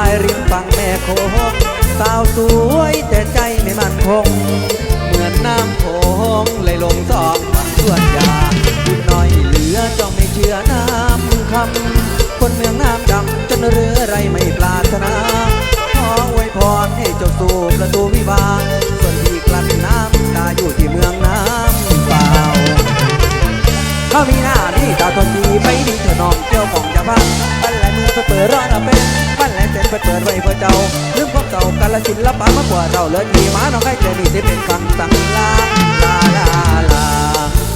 ายริมฝั่งแม่โขงสาวสวยแต่ใจไม่มั่นคง เหมือนน้ำโขงไหลลงซอกฝั่วนยาคุณน้อยเหลือจ้องไม่เชื่อน้ำคำ คนเมืองน้ำดำจนเรือไรไม่ปราถนาขออวยพรให้เจ้าสู่ประตูวิวาส่วนที่กลั้นน้ำตาอยู่ที่เมืองน้ำเปล่าเขามีหน้าที่ตาทนดีไปดีเธอน้องเจ้าของจะบ้านบ้านแหลมือเปิดร้านอาเป็น เซ็นไปเปิดไว้เพื่อเจ้าลืมความเก่ากันละศิลปะมากกว่าเราเลยดีมาน้องใครเจอนี่ที่เป็นคำสั่งลาลาลาลา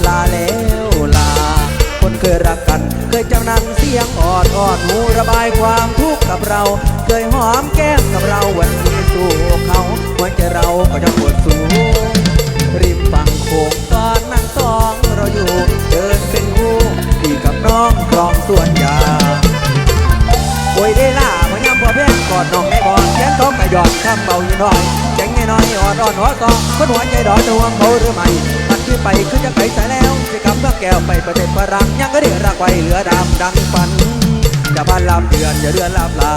ลาแล้วลา คนเคยรักกัน เคยจำนันเสียงออดออดหูระบายความทุกข์กับเรา เคยหอมแก้มกับเราวันนี้สู้เขาหัวใจเราก็จะปวดสูงริมฝั่งโขงตอนนั่งสองเราอยู่ เดินเป็นคู่พี่กับน้องครองสวนยาง อเพ่งกอดน้องบอนเขียนต้องกระยอนคำเบาอยู่น้อยแจ้งไงน้อยอ่อนอ่อนหัวซอคนหัวใจดอกจะห่วงเขาหรือไม่มันขึ้นไปขึ้นจะไปใส่แล้วจะกำเพื่อแก้วไปประเทศฝรั่งยังก็เดือดรักไว้เหลือดำดังฝันจะบ้านลำเดือนจะเดือนลาบลา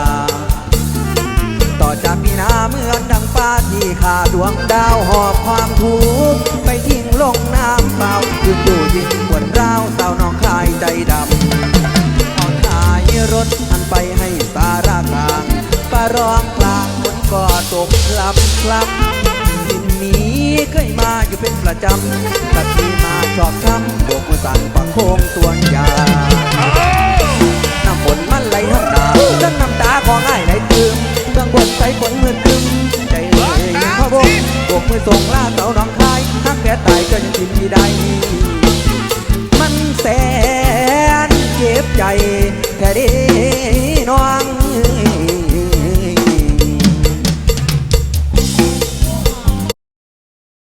ต่อจากมีนาเมือนดังฟ้าที่ขาดดวงดาวหอบความทุกข์ ร้องกลางคนก็ตกคลับคลับดินนี้เคยมาอยู่เป็นประจำตัดที่มาชอบช้ำโบกมือสั่นปังโคงส่วนยาน้ำฝนมันไหลทั้งตาจนน้ำตาของอ้ายไหลตึมเบื้องบนใส่ฝนมืดครึมใจเอ่ยพ่อบงโบกมือส่งลาเสาหนองคายหักแก่ตายก็ยังกินที่ใดมันแสนเจ็บใจแค่ดีน้